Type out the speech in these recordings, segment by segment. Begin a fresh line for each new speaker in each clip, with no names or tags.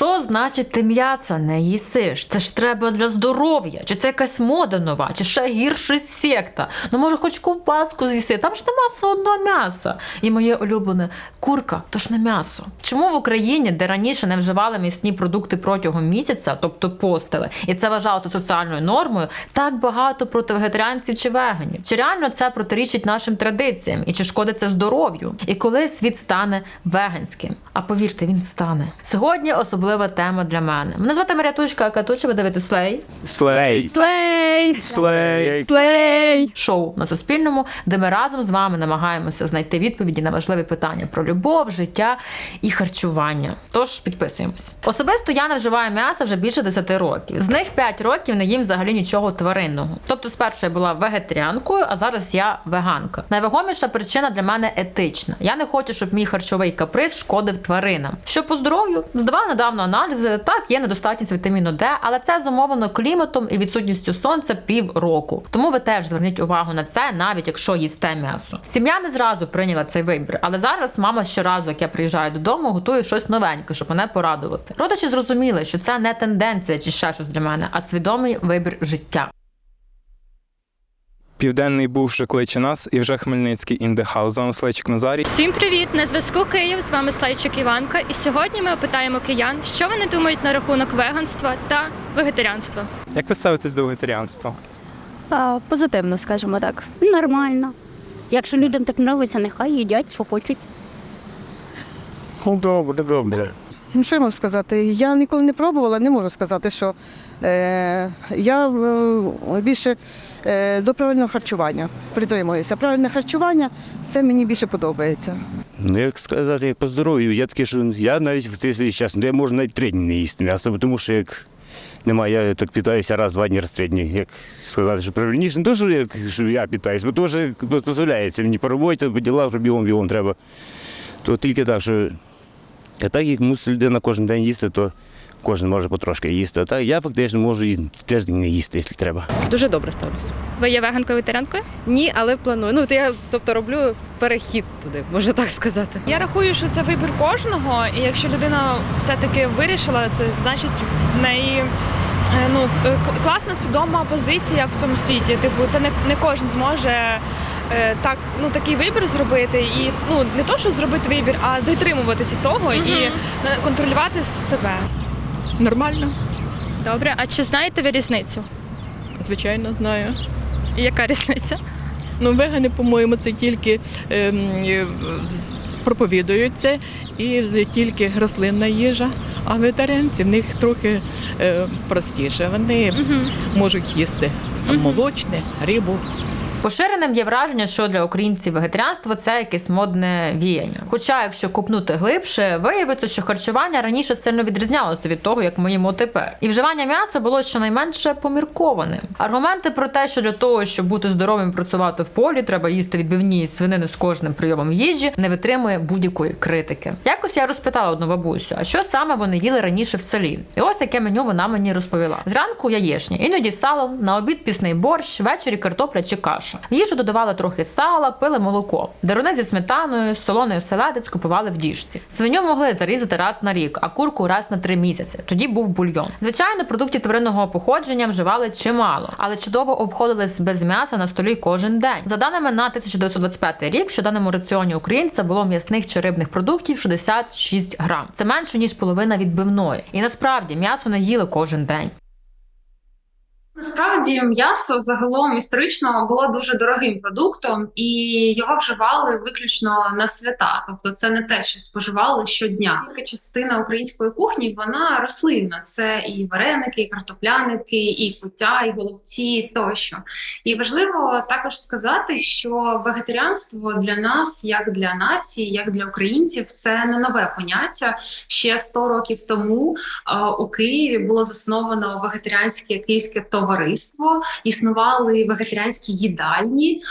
Що значить ти м'яса не їсиш? Це ж треба для здоров'я. Чи це якась мода нова, чи ще гірше секта? Ну може, хоч ковбаску з'їси, там ж нема все одно м'яса. І моє улюблене курка, то ж не м'ясо. Чому в Україні, де раніше не вживали м'ясні продукти протягом місяця, тобто постили, і це вважалося соціальною нормою, так багато проти вегетаріанців чи веганів? Чи реально це протирічить нашим традиціям і чи шкодить це здоров'ю? І коли світ стане веганським? А повірте, він стане. Сьогодні особлива тема для мене. Мене звати Марятушка Акатуча, ви дивитесь Слей.
Слей.
Слей!
Слей.
Слей!
шоу на Суспільному, де ми разом з вами намагаємося знайти відповіді на важливі питання про любов, життя і харчування. Тож підписуємось. Особисто я не вживаю м'яса вже більше 10 років. З них 5 років не їм взагалі нічого тваринного. Тобто, спершу я була вегетаріанкою, а зараз я веганка. Найвагоміша причина для мене етична. Я не хочу, щоб мій харчовий каприз шкодив тваринам. Що по здоров'ю здавала недавно аналізи. Так, є недостатність вітаміну Д, але це зумовлено кліматом і відсутністю сонця півроку. Тому ви теж зверніть увагу на це, навіть якщо їсте м'ясо. Сім'я не зразу прийняла цей вибір, але зараз мама щоразу, як я приїжджаю додому, готує щось новеньке, щоб мене порадувати. Родичі зрозуміли, що це не тенденція чи ще щось для мене, а свідомий вибір життя.
Південний бувши кличе нас і вже Хмельницький індехаус. З вами Слейчик Назарій.
Всім привіт! На зв'язку Київ. З вами Слайчик Іванка. І сьогодні ми опитаємо киян, що вони думають на рахунок веганства та вегетаріанства.
Як ви ставитесь до вегетаріанства?
А, позитивно, скажімо так. Нормально. Якщо людям так подобається, нехай їдять, що хочуть.
Ну, добре, добре.
Ну, що я можу сказати? Я ніколи не пробувала, не можу сказати, що е, я е, більше до правильного харчування притримуюся. Правильне харчування це мені більше подобається.
Ну, як сказати, як по здоров'ю, я таке, що я навіть в цей час, ну, я можу навіть три дні не їсти м'ясо, тому що як немає, я так питаюся раз-два дні раз три дні. Як сказати, що правильніше, не то, що, як, що я питаюся, бо теж дозволяється мені по роботі, по ділах вже бігом-бігом треба. То тільки так, що а так, як мусить людина кожен день їсти, то кожен може потрошки їсти. А так я фактично можу і тиждень не їсти, якщо треба.
Дуже добре ставлюся.
Ви є веганкою вегетаріанкою?
Ні, але планую. Ну, то я тобто роблю перехід туди, можна так сказати.
Я рахую, що це вибір кожного, і якщо людина все-таки вирішила це, значить в неї е, ну, е, класна свідома позиція в цьому світі. Типу, це не, не кожен зможе е, так, ну, такий вибір зробити. І ну, не то, що зробити вибір, а дотримуватися того і е, контролювати себе.
Нормально,
Добре. А чи знаєте ви різницю?
звичайно, знаю.
І яка різниця?
Ну, вегани, по-моєму, це тільки ем, е, з- проповідують це і з- тільки рослинна їжа, а вегетаріанці в них трохи е, простіше. Вони можуть їсти молочне, рибу.
Поширеним є враження, що для українців вегетаріанство це якесь модне віяння. Хоча, якщо купнути глибше, виявиться, що харчування раніше сильно відрізнялося від того, як ми їмо тепер. І вживання м'яса було щонайменше поміркованим. Аргументи про те, що для того, щоб бути здоровим працювати в полі, треба їсти відбивні свинини з кожним прийомом їжі, не витримує будь-якої критики. Якось я розпитала одну бабусю, а що саме вони їли раніше в селі? І ось яке меню вона мені розповіла: зранку яєшня, іноді салом, на обід пісний борщ, ввечері картопля чи каша. В їжу додавали трохи сала, пили молоко. Деруни зі сметаною, солоною оселедець купували в діжці. Свиню могли зарізати раз на рік, а курку раз на три місяці. Тоді був бульйон. Звичайно, продуктів тваринного походження вживали чимало, але чудово обходились без м'яса на столі кожен день. За даними на 1925 рік, в щоденному раціоні українця було м'ясних чи рибних продуктів 66 грам. Це менше ніж половина відбивної. І насправді м'ясо не їли кожен день.
Насправді м'ясо загалом історично було дуже дорогим продуктом, і його вживали виключно на свята. Тобто, це не те, що споживали щодня. Велика частина української кухні вона рослинна. Це і вареники, і картопляники, і куття, і голубці тощо. І важливо також сказати, що вегетаріанство для нас, як для нації, як для українців, це не нове поняття. Ще 100 років тому е, у Києві було засновано вегетаріанське київське товариство. Існували вегетаріанські їдальні,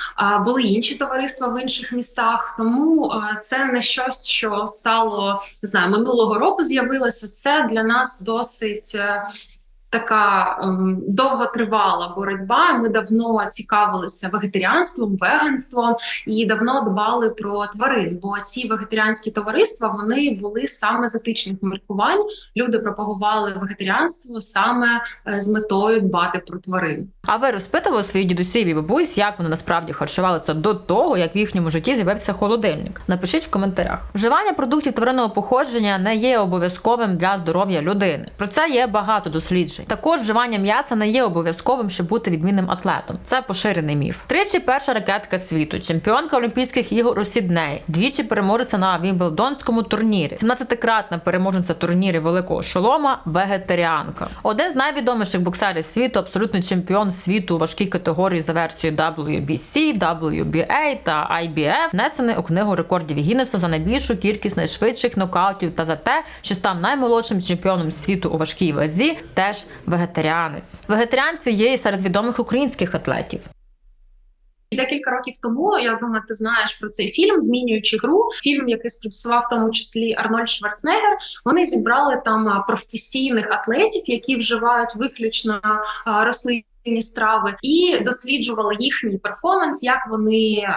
були інші товариства в інших містах. Тому е, це не щось, що стало не знаю, минулого року з'явилося. Це для нас досить. Така ем, довготривала боротьба. Ми давно цікавилися вегетаріанством, веганством і давно дбали про тварин. Бо ці вегетаріанські товариства вони були саме з етичних міркувань. Люди пропагували вегетаріанство саме е, з метою дбати про тварин.
А ви розпитували своїх дідусів і бабусь, як вони насправді харчувалися до того, як в їхньому житті з'явився холодильник? Напишіть в коментарях. Вживання продуктів тваринного походження не є обов'язковим для здоров'я людини. Про це є багато досліджень. Також вживання м'яса не є обов'язковим, щоб бути відмінним атлетом. Це поширений міф. Тричі перша ракетка світу, чемпіонка Олімпійських ігор у Сіднеї, двічі переможеця на Вімблдонському турнірі, 17-кратна переможниця турнірів великого шолома, вегетаріанка. Один з найвідоміших боксерів світу, абсолютний чемпіон світу у важкій категорії за версією WBC, WBA та IBF, внесений у книгу рекордів Гіннеса за найбільшу кількість найшвидших нокаутів та за те, що став наймолодшим чемпіоном світу у важкій вазі, теж вегетаріанець. Вегетаріанці є і серед відомих українських атлетів.
Декілька років тому я думаю, ти знаєш про цей фільм, змінюючи гру. Фільм, який спродюсував в тому числі Арнольд Шварценеггер. Вони зібрали там професійних атлетів, які вживають виключно рослинні страви, і досліджували їхній перформанс, як вони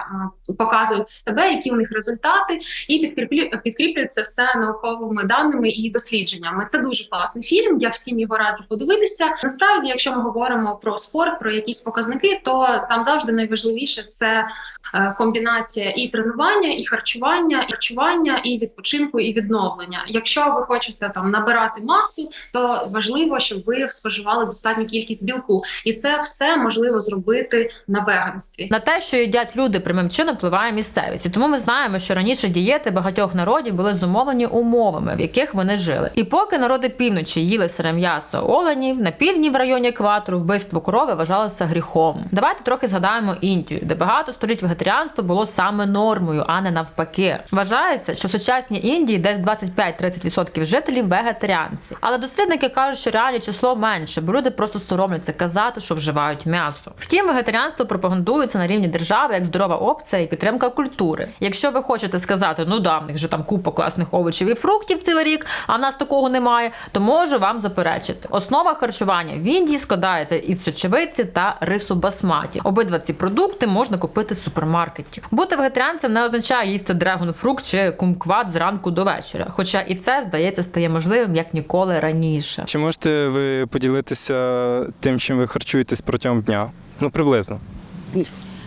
показують себе, які у них результати, і підкріплю підкріплюють це все науковими даними і дослідженнями. Це дуже класний фільм. Я всім його раджу подивитися. Насправді, якщо ми говоримо про спорт, про якісь показники, то там завжди найважливіше це е, комбінація і тренування, і харчування, і харчування, і відпочинку, і відновлення. Якщо ви хочете там набирати масу, то важливо, щоб ви споживали достатню кількість білку, і це все можливо зробити на веганстві.
На те, що їдять люди прямим чином, впливає місцевість. І тому ми знаємо, що раніше дієти багатьох народів були зумовлені умовами, в яких вони жили. І поки народи півночі їли сире м'ясо оленів, на півдні в районі екватору вбивство корови вважалося гріхом. Давайте трохи згадаємо Індію, де багато століть вегетаріанство було саме нормою, а не навпаки. Вважається, що в сучасній Індії десь 25-30% жителів вегетаріанці. Але дослідники кажуть, що реальне число менше, бо люди просто соромляться казати, що вживають м'ясо. Втім, вегетаріанство пропагандується на рівні держави як здорова опція і підтримка культури. Якщо ви хочете сказати, ну да, в них же там купа класних овочів і фруктів цілий рік, а в нас такого немає, то можу вам заперечити. Основа харчування в Індії складається із сочевиці та рису басматі. Обидва ці продукти можна купити з супермаркетів. Бути вегетаріанцем не означає їсти драгонфрукт чи кумкват зранку до вечора. Хоча і це здається стає можливим як ніколи раніше.
Чи можете ви поділитися тим, чим ви харчуєтесь протягом дня? Ну, приблизно.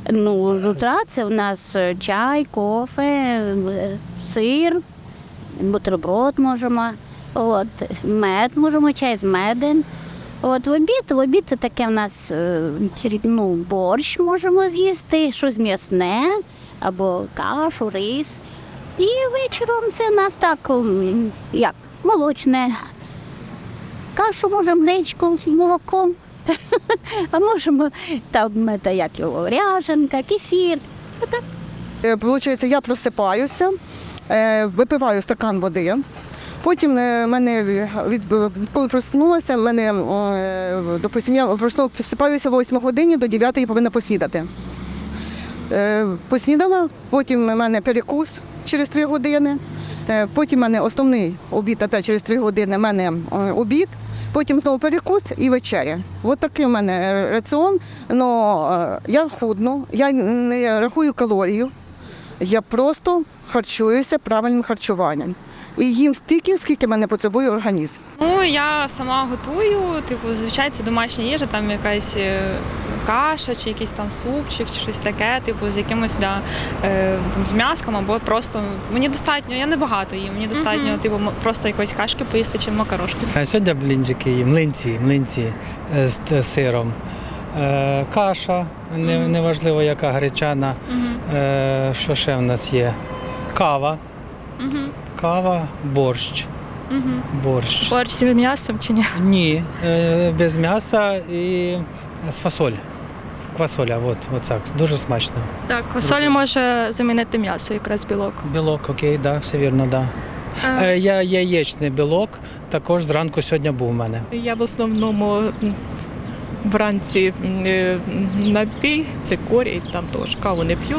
Ну, з утра це в нас е, чай, кофе, е, сир, бутерброд можемо, от, мед можемо, чай з медом. От в обід, в обід це таке в нас е, ну, борщ можемо з'їсти, щось м'ясне або кашу, рис. І вечором це в нас так, як, молочне. Кашу можемо гречку з молоком. А можемо там это, як його, ряженка, кефір.
Е, Получається, я просипаюся, е, випиваю стакан води. Потім е, мене від коли проснулася, мене допустим, я просипаюся о 8 годині до 9 повинна поснідати. Поснідала, потім у мене перекус через 3 години. Потім у мене основний обід опять через 3 години, у мене обід, потім знову перекус і вечеря. Ось такий у мене раціон. Но е, я худну, я не рахую калорію, я просто харчуюся правильним харчуванням. І їм стільки, скільки мене потребує організм.
Ну я сама готую, типу, зазвичай це домашня їжа, там якась е, каша, чи якийсь там супчик, чи щось таке, типу, з якимось да, е, там з м'яском, або просто мені достатньо, я не багато їм, мені достатньо,
Мгм.
типу, просто якоїсь кашки поїсти чи макарошки.
А сьогодні блінчики, є, млинці, млинці е, з сиром. Каша, неважливо яка гречана. Що ще в нас є? Кава.
Угу.
Кава, борщ.
Угу.
Борщ.
Борщ з м'ясом чи ні?
Ні, е, без м'яса і з фасоль. Квасоля, от, от так. Дуже смачно.
Так, солі може замінити м'ясо, якраз білок.
Білок, окей, да, все вірно, да.
Е,
Е, Я яєчний білок, також зранку сьогодні був у мене.
Я в основному вранці е, напій, це корій, там теж каву не п'ю.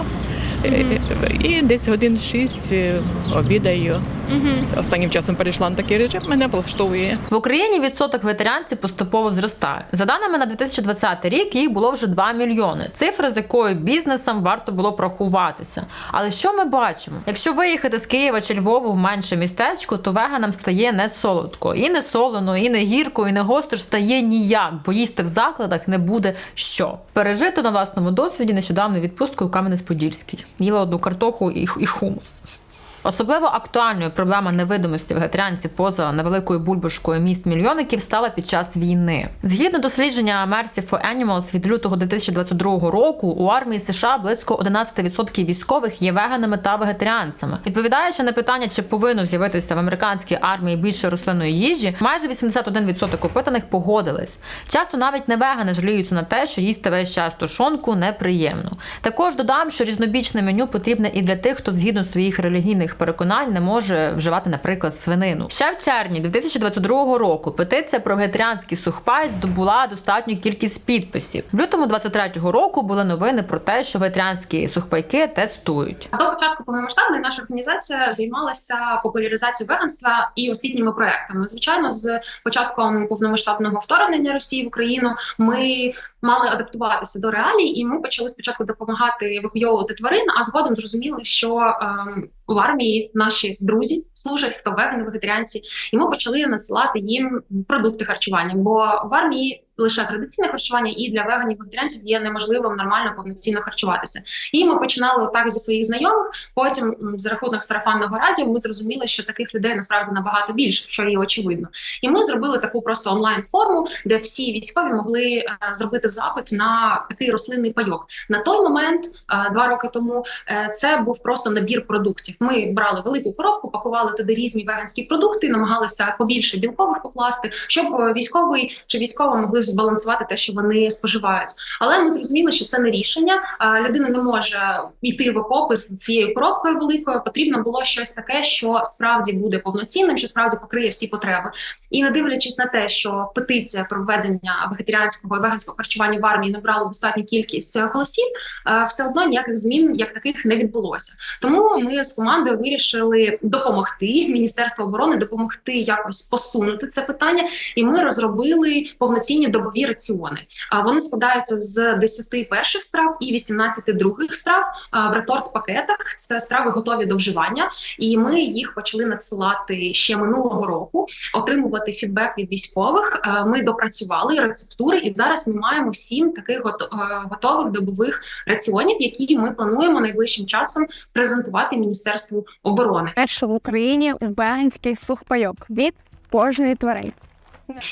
Е, е, І десь годин шість е, обідаю
Угу.
Останнім часом перейшла на такий режим, мене влаштовує.
В Україні відсоток ветеранців поступово зростає. За даними на 2020 рік, їх було вже 2 мільйони. Цифра, з якою бізнесам варто було б рахуватися. Але що ми бачимо? Якщо виїхати з Києва чи Львову в менше містечко, то веганам стає не солодко, і не солоно, і не гірко, і не гостро стає ніяк, бо їсти в закладах не буде що. Пережито на власному досвіді нещодавно відпустку в Кам'янець-Подільський. Їла одну картоху і, і хумус. Особливо актуальною проблема невидимості вегетаріанців поза невеликою бульбашкою міст мільйонників стала під час війни. Згідно дослідження Mercy for Animals від лютого 2022 року, у армії США близько 11% військових є веганами та вегетаріанцями. Відповідаючи на питання, чи повинно з'явитися в американській армії більше рослинної їжі, майже 81% опитаних погодились. Часто навіть не вегани жаліються на те, що їсти весь час тушонку неприємно. Також додам, що різнобічне меню потрібне і для тих, хто згідно своїх релігійних переконань не може вживати, наприклад, свинину. Ще в червні 2022 року петиція про вегетаріанський сухпай здобула достатню кількість підписів. В лютому 23-го року були новини про те, що вегетаріанські сухпайки тестують.
До початку повномасштабної наша організація займалася популяризацією веганства і освітніми проектами. Звичайно, з початком повномасштабного вторгнення Росії в Україну ми мали адаптуватися до реалій, і ми почали спочатку допомагати евакуйовувати тварин, а згодом зрозуміли, що ем, в армії наші друзі служать, хто вегани, вегетаріанці, і ми почали надсилати їм продукти харчування. Бо в армії лише традиційне харчування, і для веганів вегетаріанців є неможливим нормально повноцінно харчуватися. І ми починали так зі своїх знайомих. Потім за рахунок сарафанного радіо ми зрозуміли, що таких людей насправді набагато більше, що є очевидно. І ми зробили таку просто онлайн форму, де всі військові могли е, зробити запит на такий рослинний пайок. На той момент, е, два роки тому, е, це був просто набір продуктів. Ми брали велику коробку, пакували туди різні веганські продукти, намагалися побільше білкових покласти, щоб військовий чи військова могли збалансувати те, що вони споживають. Але ми зрозуміли, що це не рішення. Людина не може йти в окопи з цією коробкою великою. Потрібно було щось таке, що справді буде повноцінним, що справді покриє всі потреби. І не дивлячись на те, що петиція про введення вегетаріанського і веганського харчування в армії набрала достатню кількість е, голосів, е, все одно ніяких змін як таких не відбулося. Тому ми з командою вирішили допомогти Міністерству оборони, допомогти якось посунути це питання, і ми розробили повноцінні добові раціони. А вони складаються з 10 перших страв і 18 других страв в реторт пакетах. Це страви готові до вживання, і ми їх почали надсилати ще минулого року, отримувати фідбек від військових. Ми допрацювали рецептури, і зараз ми маємо сім таких е, готових добових раціонів, які ми плануємо найближчим часом презентувати Міністерству оборони.
Перше в Україні веганський сухпайок від кожної тварини.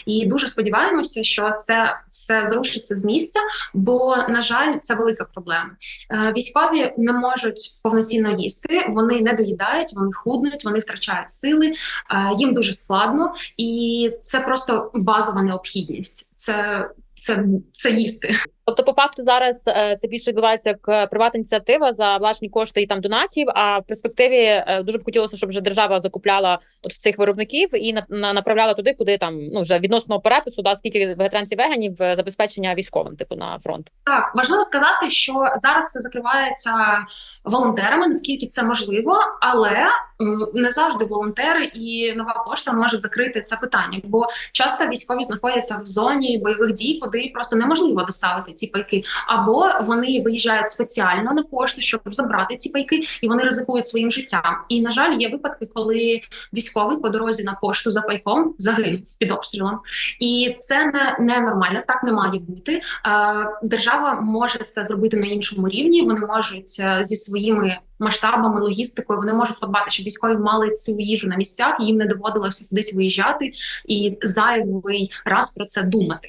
І дуже сподіваємося, що це все зрушиться з місця, бо на жаль, це велика проблема. Е, Військові не можуть повноцінно їсти, вони не доїдають, вони худнуть, вони втрачають сили. е, Їм дуже складно, і це просто базова необхідність. Це це, це їсти.
Тобто, по факту, зараз е, це більше відбувається як е, приватна ініціатива за власні кошти і там донатів. А в перспективі е, дуже б хотілося, щоб вже держава закупляла от в цих виробників і на, на направляла туди, куди там ну вже відносно перепису, да скільки вегетаранців веганів забезпечення військовим, типу на фронт.
Так, важливо сказати, що зараз це закривається волонтерами, наскільки це можливо, але не завжди волонтери і нова пошта можуть закрити це питання, бо часто військові знаходяться в зоні бойових дій, куди просто неможливо доставити ці пайки, або вони виїжджають спеціально на пошту, щоб забрати ці пайки, і вони ризикують своїм життям. І на жаль, є випадки, коли військовий по дорозі на пошту за пайком загинув під обстрілом. І це не, нормально, так не має бути. Е, Держава може це зробити на іншому рівні. Вони можуть е, зі своїми масштабами, логістикою, вони можуть подбати, щоб військові мали цю їжу на місцях, їм не доводилося кудись виїжджати і зайвий раз про це думати.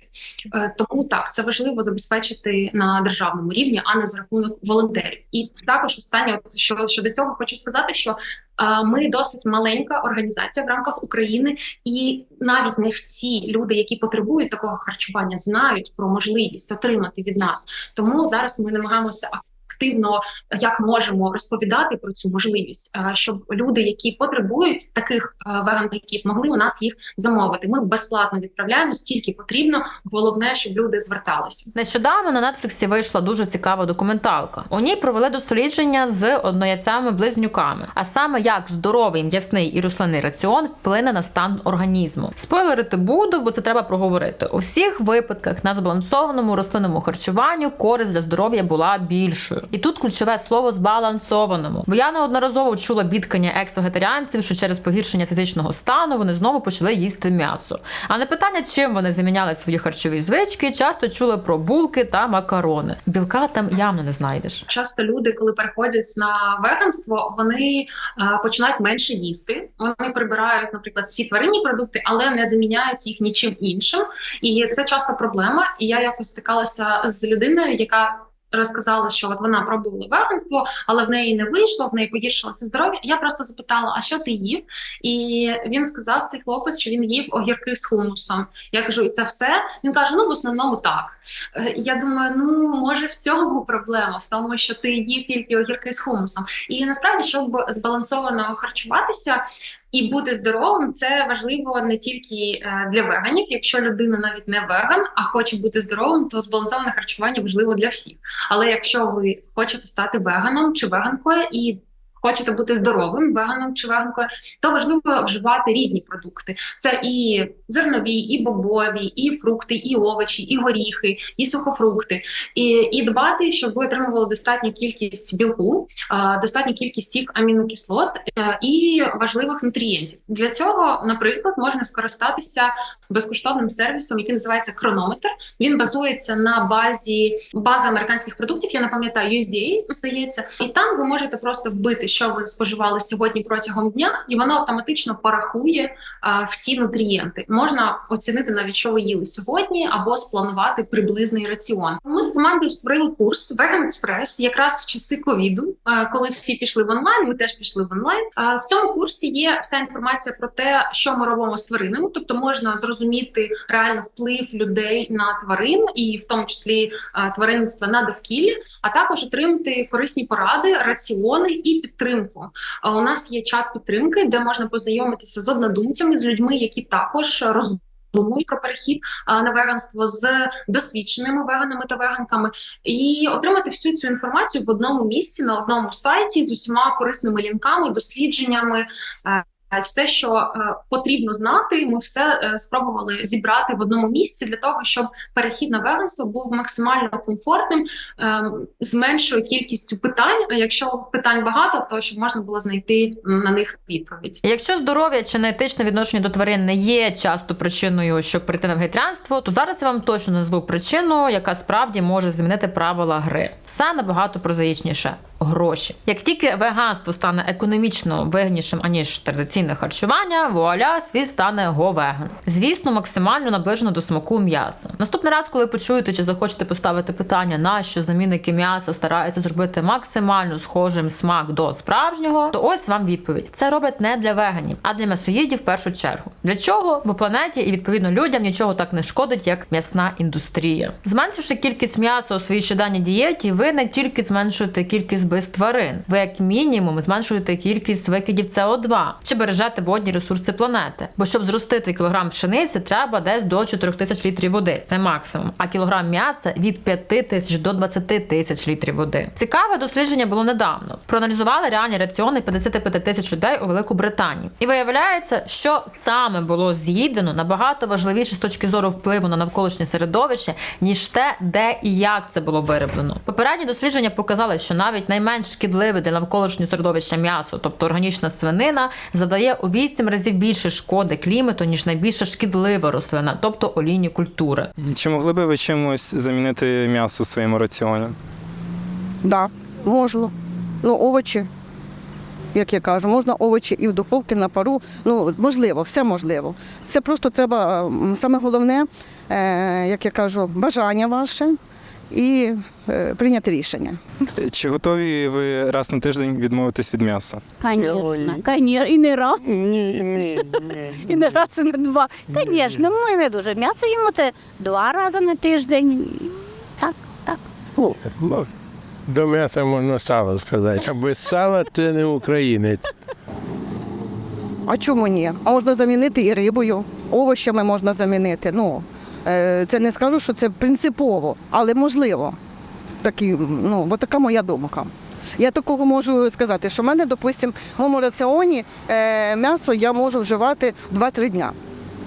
Е, Тому так це важливо забезпечити на державному рівні, а не за рахунок волонтерів. І також останнє, що щодо цього, хочу сказати, що е, ми досить маленька організація в рамках України, і навіть не всі люди, які потребують такого харчування, знають про можливість отримати від нас. Тому зараз ми намагаємося активно як можемо розповідати про цю можливість, е, щоб люди, які потребують таких е, веган-пайків, могли у нас їх замовити. Ми безплатно відправляємо скільки потрібно. Головне, щоб люди зверталися.
Нещодавно на Нетфліксі вийшла дуже цікава документалка. У ній провели дослідження з однояйцями близнюками, а саме як здоровий м'ясний і рослинний раціон вплине на стан організму. Спойлерити буду, бо це треба проговорити. У всіх випадках на збалансованому рослинному харчуванню користь для здоров'я була більшою. І тут ключове слово збалансованому. Бо я неодноразово чула бідкання екс-вегетаріанців, що через погіршення фізичного стану вони знову почали їсти м'ясо. А на питання, чим вони заміняли свої харчові звички, часто чули про булки та макарони. Білка там явно не знайдеш.
Часто люди, коли переходять на веганство, вони е, починають менше їсти. Вони прибирають, наприклад, всі тваринні продукти, але не заміняють їх нічим іншим. І це часто проблема. І я якось стикалася з людиною, яка. Розказала, що от вона пробувала веганство, але в неї не вийшло, в неї погіршилося здоров'я. Я просто запитала, а що ти їв? І він сказав цей хлопець, що він їв огірки з хумусом. Я кажу, і це все. Він каже: ну в основному так. Е, Я думаю, ну може в цьому проблема, в тому, що ти їв тільки огірки з хумусом. І насправді, щоб збалансовано харчуватися. І бути здоровим це важливо не тільки е, для веганів. Якщо людина навіть не веган, а хоче бути здоровим, то збалансоване харчування важливо для всіх. Але якщо ви хочете стати веганом чи веганкою і хочете бути здоровим веганом чи веганкою, то важливо вживати різні продукти. Це і зернові, і бобові, і фрукти, і овочі, і горіхи, і сухофрукти, і, і дбати, щоб ви отримували достатню кількість білку, достатню кількість всіх амінокислот е, і важливих нутрієнтів. Для цього, наприклад, можна скористатися безкоштовним сервісом, який називається Кронометр. Він базується на базі бази американських продуктів. Я не пам'ятаю USDA, здається, і там ви можете просто вбити, що ви споживали сьогодні протягом дня, і воно автоматично порахує а, всі нутрієнти. Можна оцінити навіть, що ви їли сьогодні, або спланувати приблизний раціон. Ми з командою створили курс Vegan Express якраз в часи ковіду, е, коли всі пішли в онлайн. Ми теж пішли в онлайн. А В цьому курсі є вся інформація про те, що ми робимо з тваринами, тобто можна зрозуміти реально вплив людей на тварин, і в тому числі е, тваринництва на довкілля, а також отримати корисні поради, раціони і підтримку. У нас є чат підтримки, де можна познайомитися з однодумцями, з людьми, які також роздумують про перехід на веганство з досвідченими веганами та веганками, і отримати всю цю інформацію в одному місці на одному сайті з усіма корисними лінками, дослідженнями. Е, Все, що е, потрібно знати, ми все е, спробували зібрати в одному місці для того, щоб перехід на веганство був максимально комфортним, е, з меншою кількістю питань. А якщо питань багато, то щоб можна було знайти на них відповідь.
Якщо здоров'я чи неетичне відношення до тварин не є часто причиною, щоб прийти на вегетаріанство, то зараз я вам точно назву причину, яка справді може змінити правила гри. Все набагато прозаїчніше гроші. Як тільки веганство стане економічно вигіднішим аніж традиційне харчування, вуаля, світ стане говеган. Звісно, максимально наближено до смаку м'яса. Наступний раз, коли почуєте чи захочете поставити питання, на що замінники м'яса стараються зробити максимально схожим смак до справжнього, то ось вам відповідь: це роблять не для веганів, а для м'ясоїдів в першу чергу. Для чого? Бо планеті і відповідно людям нічого так не шкодить, як м'ясна індустрія. Зменшивши кількість м'яса у своїй щоденній дієті, ви не тільки зменшуєте кількість вбивств тварин, ви як мінімум зменшуєте кількість викидів СО2 чи бережете водні ресурси планети. Бо щоб зростити кілограм пшениці, треба десь до 4 тисяч літрів води. Це максимум. А кілограм м'яса від 5 тисяч до 20 тисяч літрів води. Цікаве дослідження було недавно. Проаналізували реальні раціони 55 тисяч людей у Велику Британію. І виявляється, що саме було з'їдено набагато важливіше з точки зору впливу на навколишнє середовище, ніж те, де і як це було вироблено. Попередні дослідження показали, що навіть найменш шкідливе для навколишнього середовища м'ясо, тобто органічна свинина, задає у 8 разів більше шкоди клімату, ніж найбільша шкідлива рослина, тобто олійні культури.
Чи могли би ви чимось замінити м'ясо в своєму раціоні?
Да, можна. Ну, овочі, як я кажу, можна овочі і в духовці, на пару. Ну, можливо, все можливо. Це просто треба, саме головне, е, як я кажу, бажання ваше і е, прийняти рішення.
Чи готові ви раз на тиждень відмовитись від м'яса?
Звісно, звісно, і не раз,
Ні, ні, ні.
і не раз, і не два. Звісно, ми не дуже м'ясо їмо це два рази на тиждень. Так, так.
До м'яса можна сало сказати, а без сала ти не українець.
А чому ні? А можна замінити і рибою, овочами можна замінити. Ну, це не скажу, що це принципово, але можливо. Такі, ну, бо така моя думка. Я такого можу сказати, що в мене, допустимо, в моєму раціоні е, м'ясо я можу вживати 2-3 дня.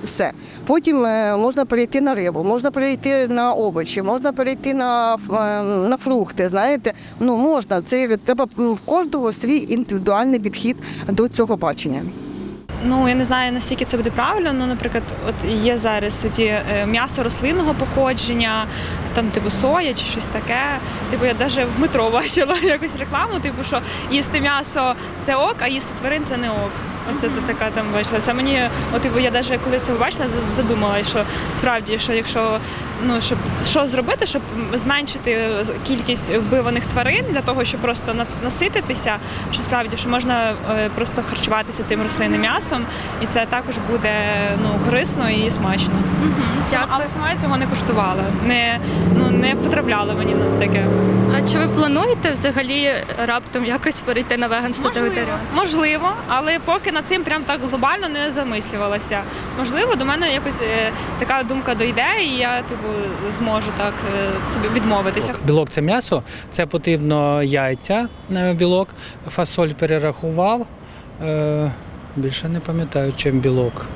Все. Потім е, можна перейти на рибу, можна перейти на овочі, можна перейти на, е, на фрукти. Знаєте, ну можна. Це треба в кожного свій індивідуальний підхід до цього бачення.
Ну я не знаю наскільки це буде правильно. Ну, наприклад, от є зараз ці е, м'ясо рослинного походження, там типу соя чи щось таке. Типу, я навіть в метро бачила якусь рекламу, типу, що їсти м'ясо це ок, а їсти тварин це не ок. Оце та- така там бачила. Це мені, от типу, я навіть коли це побачила, за- задумалась, що справді, що якщо ну щоб що зробити, щоб зменшити кількість вбиваних тварин для того, щоб просто нас- насититися, що справді що можна е, просто харчуватися цим рослинним м'ясом, і це також буде ну корисно і смачно. Сама- але сама я цього не куштувала, не ну не потрапляла мені на таке.
А чи ви плануєте взагалі раптом якось перейти на веганство та вегетаріанство?
Можливо, але поки над цим прям так глобально не замислювалася. Можливо, до мене якось е, така думка дойде, і я типу зможу так е, собі відмовитися.
Білок це м'ясо, це потрібно яйця, е, білок, фасоль перерахував. Е, більше не пам'ятаю, чим білок.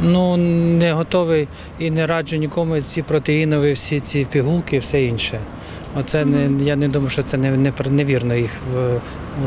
Ну, не готовий і не раджу нікому ці протеїнові, всі ці пігулки і все інше. Оце не, я не думаю, що це не, не, невірно їх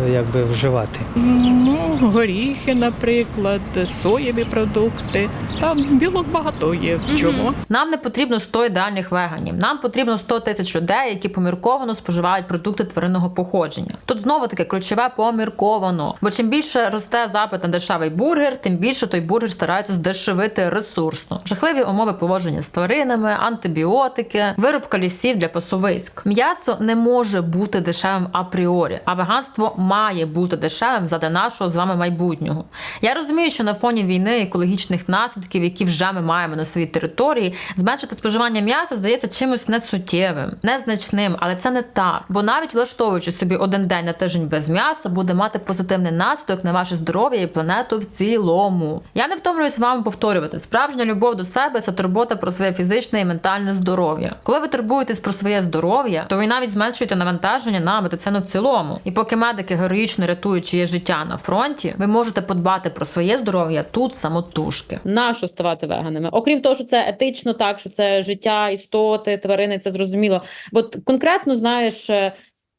якби, вживати.
Ну, горіхи, наприклад, соєві продукти. Там білок багато є в чому.
Нам не потрібно 100 ідеальних веганів. Нам потрібно 100 тисяч людей, які помірковано споживають продукти тваринного походження. Тут знову таке ключове помірковано. Бо чим більше росте запит на дешевий бургер, тим більше той бургер старається здешевити ресурсно. Жахливі умови поводження з тваринами, антибіотики, вирубка лісів для пасовиськ. М'ясо не може бути дешевим апріорі, а веганство має бути дешевим заради нашого з вами майбутнього. Я розумію, що на фоні війни екологічних наслідків, які вже ми маємо на своїй території, зменшити споживання м'яса здається чимось несуттєвим, незначним, але це не так. Бо навіть влаштовуючи собі один день на тиждень без м'яса, буде мати позитивний наслідок на ваше здоров'я і планету в цілому. Я не втомлююсь вам повторювати. Справжня любов до себе це турбота про своє фізичне і ментальне здоров'я. Коли ви турбуєтесь про своє здоров'я, то ви навіть зменшуєте навантаження на медицину в цілому. І поки медики героїчно рятують чиє життя на фронті, ви можете подбати про своє здоров'я тут самотужки. Нащо ставати веганами? Окрім того, що це етично, так що це життя, істоти, тварини, це зрозуміло. Бо конкретно знаєш. е,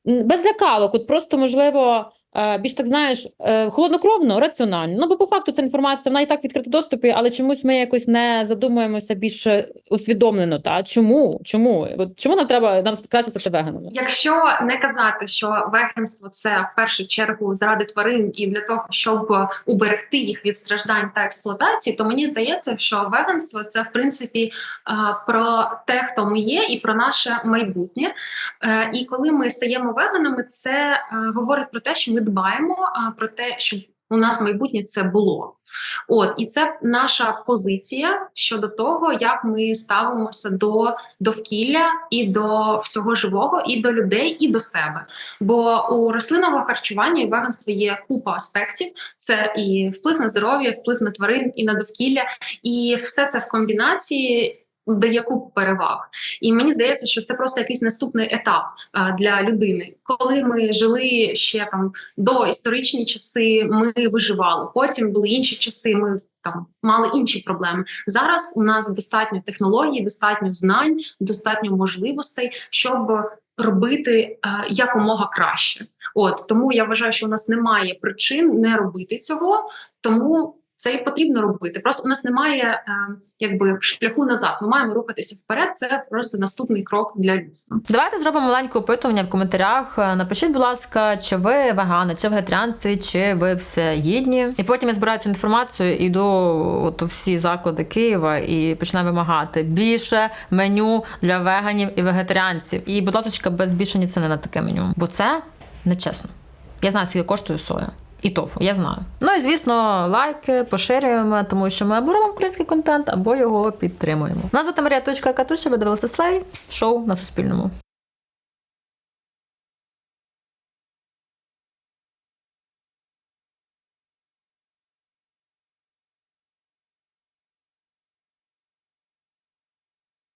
Без лякалок, от просто можливо. Е, Більш так знаєш, е, холоднокровно, раціонально. Ну бо по факту ця інформація вона і так в доступі, але чомусь ми якось не задумуємося більш е, усвідомлено. Та чому? Чому? От чому нам треба нам краще стати веганами?
Якщо не казати, що веганство це в першу чергу заради тварин і для того, щоб уберегти їх від страждань та експлуатації, то мені здається, що веганство це в принципі про те, хто ми є, і про наше майбутнє. І коли ми стаємо веганами, це говорить про те, що ми дбаємо е, про те, щоб у нас майбутнє це було. От і це наша позиція щодо того, як ми ставимося до довкілля і до всього живого, і до людей, і до себе. Бо у рослинного харчування і веганства є купа аспектів: це і вплив на здоров'я, вплив на тварин, і на довкілля, і все це в комбінації. Дає купу переваг, і мені здається, що це просто якийсь наступний етап а, для людини. Коли ми жили ще там до історичні часи, ми виживали. Потім були інші часи. Ми там мали інші проблеми. Зараз у нас достатньо технологій, достатньо знань, достатньо можливостей, щоб робити е, якомога краще. От тому я вважаю, що у нас немає причин не робити цього, тому це і потрібно робити. Просто у нас немає е, якби шляху назад. Ми маємо рухатися вперед. Це просто наступний крок для людства.
Давайте зробимо маленьке опитування в коментарях. Е, Напишіть, будь ласка, чи ви вегани, чи вегетаріанці, чи ви все їдні. І потім я збираю цю інформацію, іду от у всі заклади Києва і починаю вимагати більше меню для веганів і вегетаріанців. І, будь ласка, без збільшення ціни на таке меню. Бо це нечесно. Я знаю, скільки коштує соя. І тофу, я знаю. Ну і звісно, лайки поширюємо, тому що ми або робимо український контент, або його підтримуємо. Назвати Марія Точка Катуша, ви дивилися слей шоу на Суспільному.